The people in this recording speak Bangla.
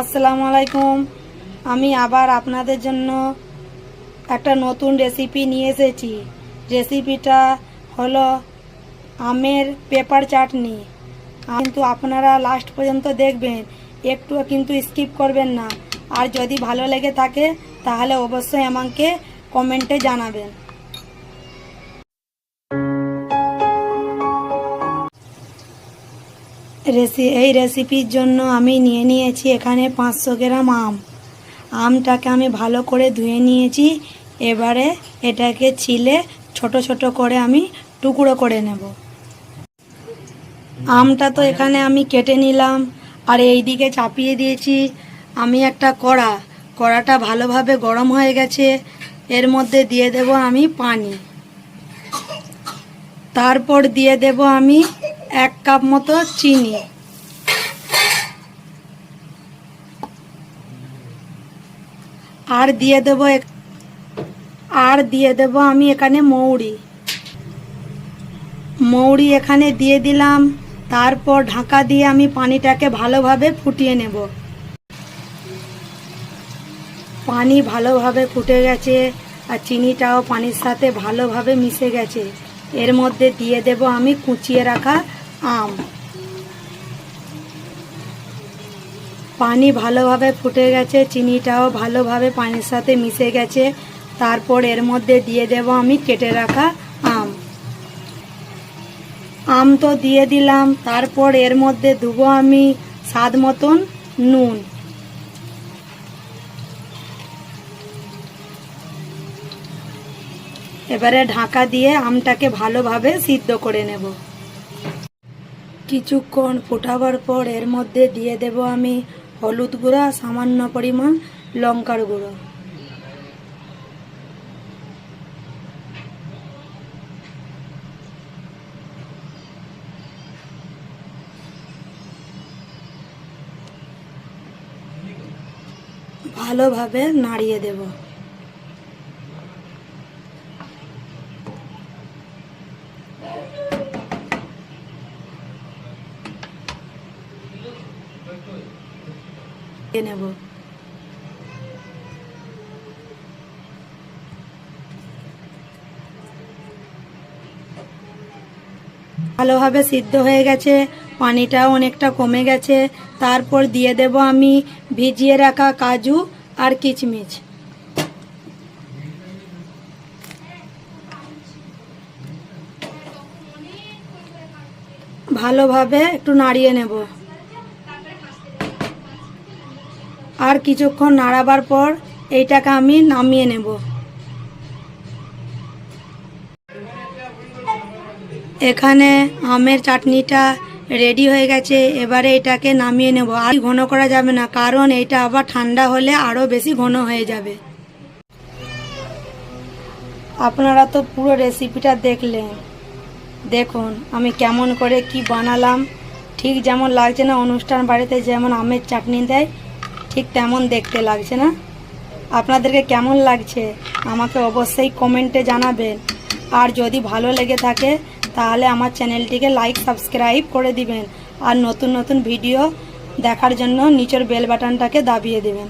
আসসালামু আলাইকুম। আমি আবার আপনাদের জন্য একটা নতুন রেসিপি নিয়ে এসেছি। রেসিপিটা হলো আমের পেপার চাটনি কিন্তু আপনারা লাস্ট পর্যন্ত দেখবেন একটুও কিন্তু স্কিপ করবেন না। আর যদি ভালো লেগে থাকে, তাহলে অবশ্যই আমাকে কমেন্টে জানাবেন। রেসি, এই রেসিপির জন্য আমি নিয়ে নিয়েছি এখানে পাঁচশো গ্রাম আম। আমটাকে আমি ভালো করে ধুয়ে নিয়েছি। এবারে এটাকে ছিলে ছোট ছোট করে আমি টুকরো করে নেব। আমটা তো এখানে আমি কেটে নিলাম আর এই দিকে চাপিয়ে দিয়েছি আমি একটা কড়া। কড়াটা ভালোভাবে গরম হয়ে গেছে। এর মধ্যে দিয়ে দেব আমি পানি। তারপর দিয়ে দেব আমি এক কাপ মতো চিনি। আর দিয়ে দেব আর দিয়ে দেব আমি এখানে মৌরি। মৌরি এখানে দিয়ে দিলাম, তারপর ঢাকা দিয়ে আমি পানিটাকে ভালোভাবে ফুটিয়ে নেব। পানি ভালোভাবে ফুটে গেছে আর চিনিটাও পানির সাথে ভালোভাবে মিশে গেছে। এর মধ্যে দিয়ে দেব আমি কুচিয়ে রাখা আম। পানি ভালোভাবে ফুটে গেছে, চিনিটাও ভালোভাবে পানির সাথে মিশে গেছে। তারপর এর মধ্যে দিয়ে দেব আমি কেটে রাখা আম। আম তো দিয়ে দিলাম, তারপর এর মধ্যে দেবো আমি স্বাদ মতন নুন। এবারে ঢাকা দিয়ে আমটাকে ভালোভাবে সিদ্ধ করে নেব। কিছুক্ষণ ফোটাবার পর এর মধ্যে দিয়ে দেব আমি হলুদ গুঁড়া, সামান্য পরিমাণ লঙ্কার গুঁড়ো। ভালোভাবে নাড়িয়ে দেব। নেব। ভালোভাবে সিদ্ধ হয়ে গেছে, পানিটাও অনেকটা কমে গেছে। তারপর দিয়ে দেব আমি ভিজিয়ে রাখা কাজু আর কিচমিচ। ভালোভাবে একটু নাড়িয়ে নেব। আর কিছুক্ষণ নাড়াবার পর এইটাকে আমি নামিয়ে নেব। এখানে আমের চাটনিটা রেডি হয়ে গেছে, এবারে এটাকে নামিয়ে নেব। আর ঘন করা যাবে না, কারণ এটা আবার ঠান্ডা হলে আরও বেশি ঘন হয়ে যাবে। আপনারা তো পুরো রেসিপিটা দেখলেন। দেখুন, আমি কেমন করে কি বানালাম। ঠিক যেমন লাগছে না, অনুষ্ঠান বাড়িতে যেমন আমের চাটনি দেয় ঠিক তেমন দেখতে লাগছে না। আপনাদেরকে কেমন লাগছে? আমাকে অবশ্যই কমেন্টে জানাবেন। আর যদি ভালো লেগে থাকে, তাহলে আমার চ্যানেলটিকে লাইক, সাবস্ক্রাইব করে দিবেন। আর নতুন নতুন ভিডিও দেখার জন্য নিচের বেল বাটনটাকে দাবিয়ে দিবেন।